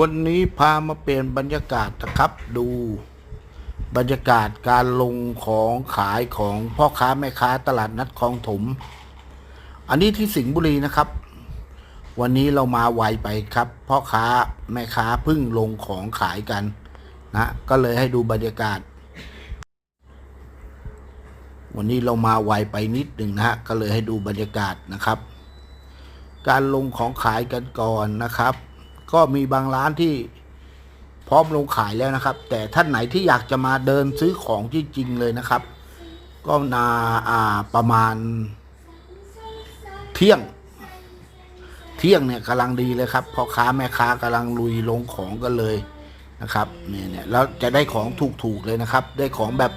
วันนี้พามาเปลี่ยนบรรยากาศนะครับ ดูบรรยากาศการลงของขายของพ่อค้าแม่ค้าตลาดนัดคลองถม อันนี้ที่สิงห์บุรีนะครับ วันนี้เรามาไวไปครับพ่อค้าแม่ค้าพิ่งลงของขายกันนะก็เลยให้ดูบรรยากาศ วันนี้เรามาไวไปนิดหนึ่งนะฮะก็เลยให้ดูบรรยากาศนะครับ การลงของขายกันก่อนนะครับ ก็มีบางร้านที่พร้อมลงขายแล้วนะครับ แต่ท่านไหนที่อยากจะมาเดินซื้อของจริงๆเลยนะครับ ก็นาอ่าประมาณ เที่ยง เที่ยงเนี่ยกำลังดีเลยครับพ่อค้าแม่ค้ากำลังลุยลงของกันเลยนะครับเนี่ยเนี่ยแล้วจะได้ของถูกๆเลยนะครับ ได้ของแบบ